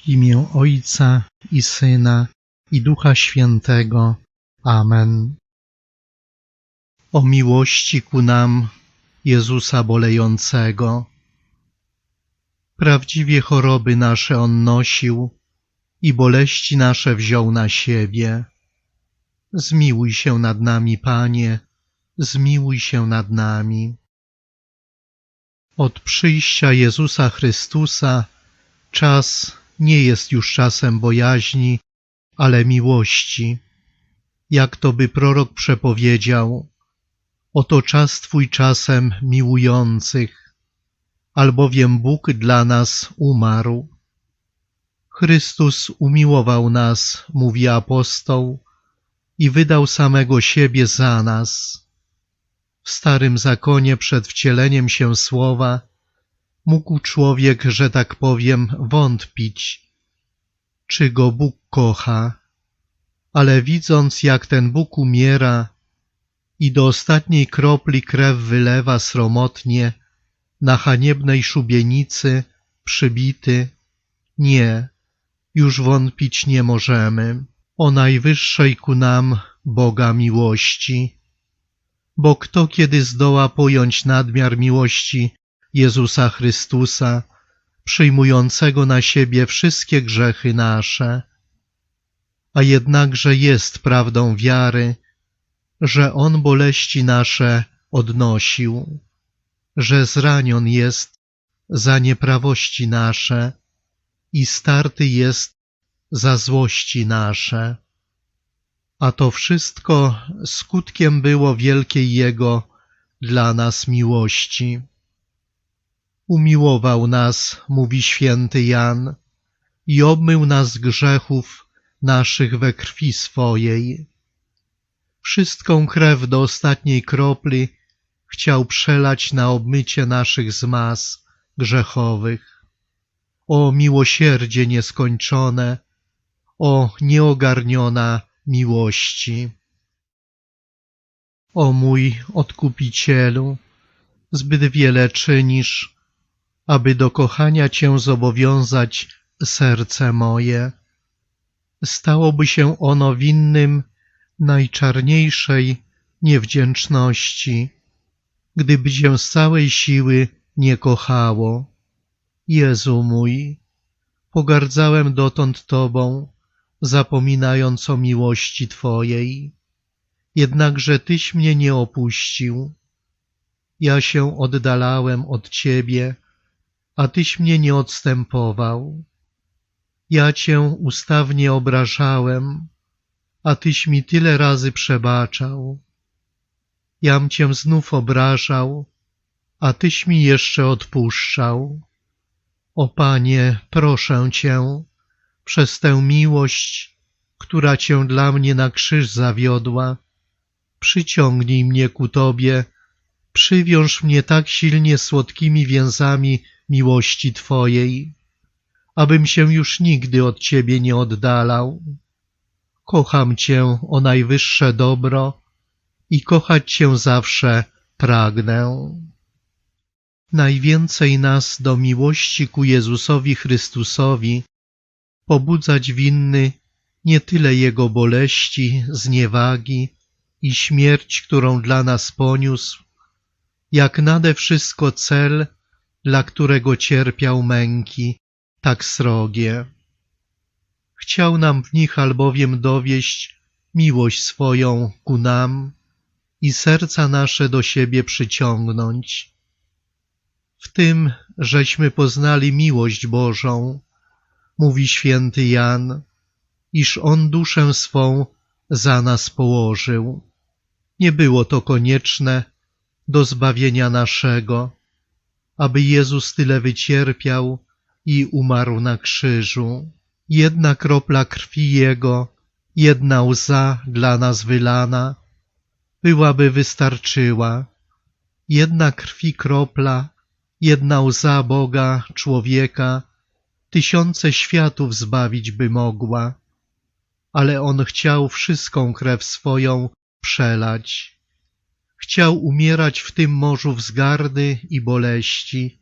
W imię Ojca i Syna i Ducha Świętego. Amen. O miłości ku nam Jezusa bolejącego. Prawdziwie choroby nasze On nosił i boleści nasze wziął na siebie. Zmiłuj się nad nami, Panie, zmiłuj się nad nami. Od przyjścia Jezusa Chrystusa czas nie jest już czasem bojaźni, ale miłości. Jak to by prorok przepowiedział, oto czas Twój czasem miłujących, albowiem Bóg dla nas umarł. Chrystus umiłował nas, mówi apostoł, i wydał samego siebie za nas. W starym zakonie przed wcieleniem się słowa mógł człowiek, że tak powiem, wątpić, czy go Bóg kocha, ale widząc, jak ten Bóg umiera i do ostatniej kropli krew wylewa sromotnie na haniebnej szubienicy, przybity, nie, już wątpić nie możemy o najwyższej ku nam Boga miłości. Bo kto kiedy zdoła pojąć nadmiar miłości Jezusa Chrystusa, przyjmującego na siebie wszystkie grzechy nasze? A jednakże jest prawdą wiary, że On boleści nasze odnosił, że zranion jest za nieprawości nasze i starty jest za złości nasze. A to wszystko skutkiem było wielkiej Jego dla nas miłości. Umiłował nas, mówi święty Jan, i obmył nas grzechów naszych we krwi swojej. Wszystką krew do ostatniej kropli chciał przelać na obmycie naszych zmas grzechowych. O miłosierdzie nieskończone, o nieogarniona miłości. O mój Odkupicielu, zbyt wiele czynisz, aby do kochania Cię zobowiązać serce moje. Stałoby się ono winnym najczarniejszej niewdzięczności, gdyby Cię z całej siły nie kochało. Jezu mój, pogardzałem dotąd Tobą, zapominając o miłości Twojej. Jednakże Tyś mnie nie opuścił. Ja się oddalałem od Ciebie, a Tyś mnie nie odstępował. Ja Cię ustawnie obrażałem, a Tyś mi tyle razy przebaczał. Jam Cię znów obrażał, a Tyś mi jeszcze odpuszczał. O Panie, proszę Cię, przez tę miłość, która Cię dla mnie na krzyż zawiodła, przyciągnij mnie ku Tobie, przywiąż mnie tak silnie słodkimi więzami miłości Twojej, abym się już nigdy od Ciebie nie oddalał. Kocham Cię o najwyższe dobro i kochać Cię zawsze pragnę. Najwięcej nas do miłości ku Jezusowi Chrystusowi pobudzać winny nie tyle Jego boleści, zniewagi i śmierć, którą dla nas poniósł, jak nade wszystko cel, dla którego cierpiał męki tak srogie. Chciał nam w nich albowiem dowieść miłość swoją ku nam i serca nasze do siebie przyciągnąć. W tym, żeśmy poznali miłość Bożą, mówi święty Jan, iż On duszę swą za nas położył. Nie było to konieczne do zbawienia naszego, aby Jezus tyle wycierpiał i umarł na krzyżu. Jedna kropla krwi Jego, jedna łza dla nas wylana, byłaby wystarczyła. Jedna krwi kropla, jedna łza Boga, człowieka, tysiące światów zbawić by mogła, ale On chciał wszystką krew swoją przelać. Chciał umierać w tym morzu wzgardy i boleści,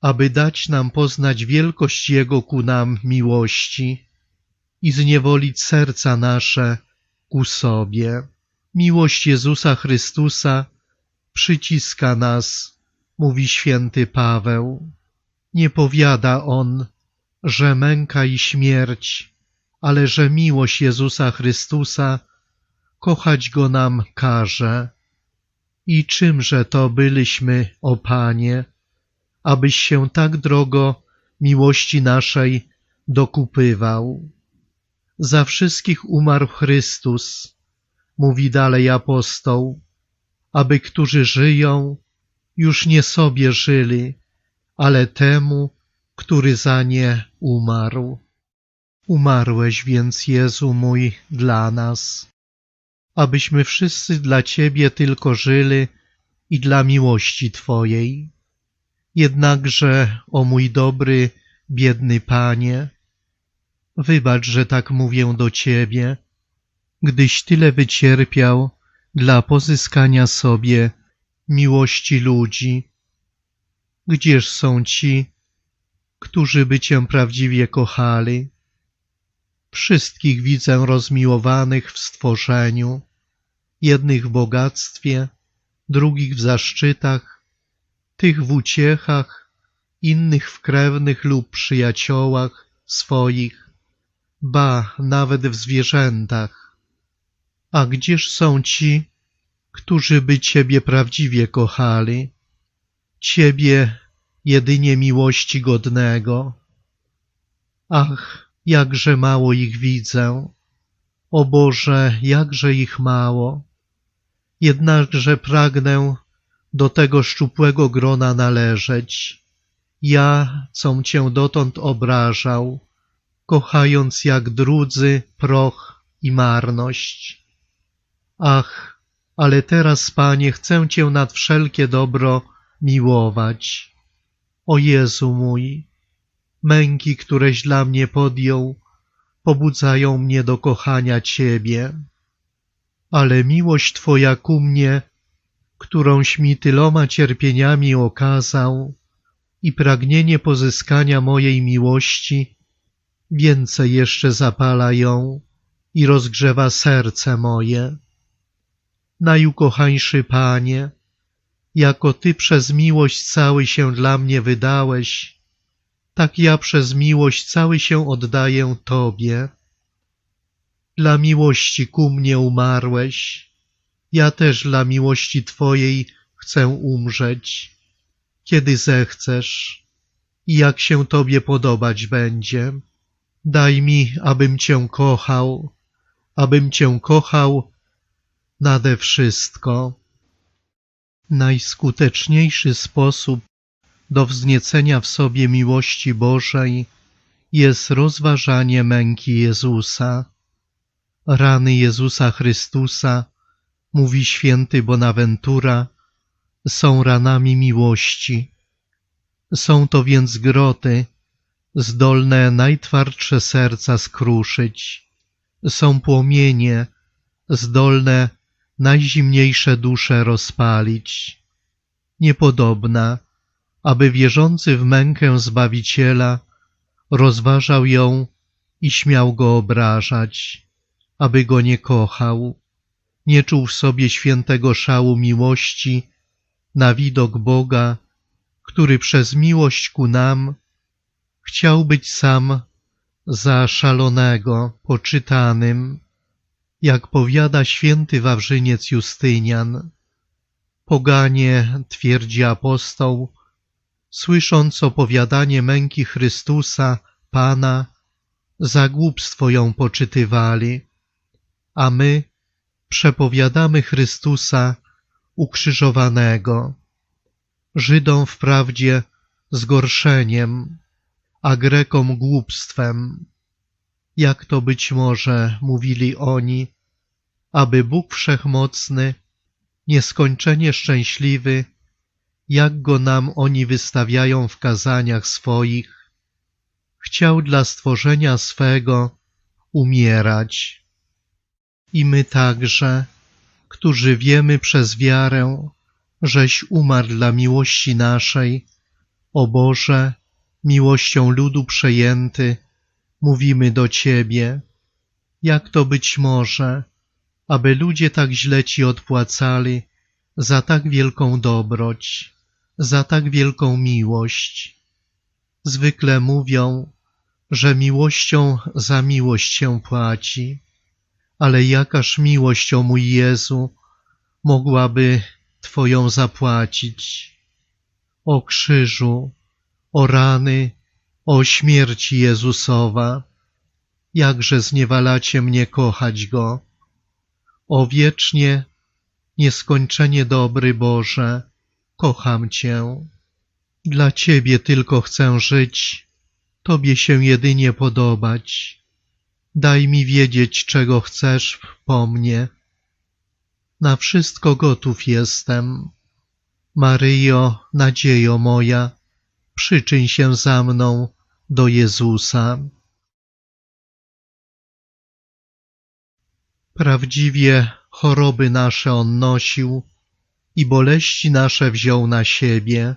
aby dać nam poznać wielkość Jego ku nam miłości i zniewolić serca nasze ku sobie. Miłość Jezusa Chrystusa przyciska nas, mówi święty Paweł. Nie powiada on, że męka i śmierć, ale że miłość Jezusa Chrystusa kochać Go nam każe. I czymże to byliśmy, o Panie, abyś się tak drogo miłości naszej dokupywał. Za wszystkich umarł Chrystus, mówi dalej apostoł, aby którzy żyją, już nie sobie żyli, ale temu, który za nie umarł. Umarłeś więc, Jezu mój, dla nas, abyśmy wszyscy dla Ciebie tylko żyli i dla miłości Twojej. Jednakże, o mój dobry, biedny Panie, wybacz, że tak mówię do Ciebie, gdyś tyle wycierpiał dla pozyskania sobie miłości ludzi. Gdzież są ci, którzy by Cię prawdziwie kochali? Wszystkich widzę rozmiłowanych w stworzeniu, jednych w bogactwie, drugich w zaszczytach, tych w uciechach, innych w krewnych lub przyjaciołach swoich, ba, nawet w zwierzętach. A gdzież są ci, którzy by Ciebie prawdziwie kochali, Ciebie jedynie miłości godnego? Ach, jakże mało ich widzę, o Boże, jakże ich mało. Jednakże pragnę do tego szczupłego grona należeć. Ja, com Cię dotąd obrażał, kochając jak drudzy proch i marność. Ach, ale teraz, Panie, chcę Cię nad wszelkie dobro miłować. O Jezu mój, męki, któreś dla mnie podjął, pobudzają mnie do kochania Ciebie. Ale miłość Twoja ku mnie, którąś mi tyloma cierpieniami okazał i pragnienie pozyskania mojej miłości, więcej jeszcze zapala ją i rozgrzewa serce moje. Najukochańszy Panie, jako Ty przez miłość cały się dla mnie wydałeś, tak ja przez miłość cały się oddaję Tobie. Dla miłości ku mnie umarłeś, ja też dla miłości Twojej chcę umrzeć, kiedy zechcesz i jak się Tobie podobać będzie. Daj mi, abym Cię kochał, abym Cię kochał nade wszystko. Najskuteczniejszy sposób do wzniecenia w sobie miłości Bożej jest rozważanie męki Jezusa. Rany Jezusa Chrystusa, mówi święty Bonaventura, są ranami miłości. Są to więc groty, zdolne najtwardsze serca skruszyć. Są płomienie, zdolne najzimniejsze dusze rozpalić. Niepodobna, aby wierzący w mękę Zbawiciela rozważał ją i śmiał go obrażać, aby go nie kochał, nie czuł w sobie świętego szału miłości na widok Boga, który przez miłość ku nam chciał być sam za szalonego, poczytanym, jak powiada święty Wawrzyniec Justynian. Poganie, twierdzi apostoł, słysząc opowiadanie męki Chrystusa, Pana, za głupstwo ją poczytywali, a my przepowiadamy Chrystusa ukrzyżowanego. Żydom wprawdzie zgorszeniem, a Grekom głupstwem. Jak to być może, mówili oni, aby Bóg Wszechmocny, nieskończenie szczęśliwy, jak go nam oni wystawiają w kazaniach swoich, chciał dla stworzenia swego umierać. I my także, którzy wiemy przez wiarę, żeś umarł dla miłości naszej, O Boże, miłością ludu przejęty, mówimy do Ciebie. Jak to być może, aby ludzie tak źle Ci odpłacali za tak wielką dobroć, za tak wielką miłość? Zwykle mówią, że miłością za miłość się płaci, ale jakaż miłość, o mój Jezu, mogłaby Twoją zapłacić? O krzyżu, o rany, o śmierci Jezusowa, jakże zniewalacie mnie kochać Go. O wiecznie, nieskończenie dobry Boże, kocham Cię. Dla Ciebie tylko chcę żyć, Tobie się jedynie podobać. Daj mi wiedzieć, czego chcesz po mnie. Na wszystko gotów jestem. Maryjo, nadziejo moja, przyczyń się za mną do Jezusa. Prawdziwie choroby nasze On nosił i boleści nasze wziął na siebie.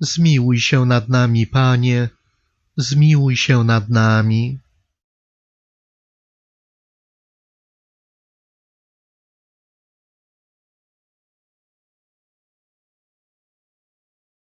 Zmiłuj się nad nami, Panie, zmiłuj się nad nami.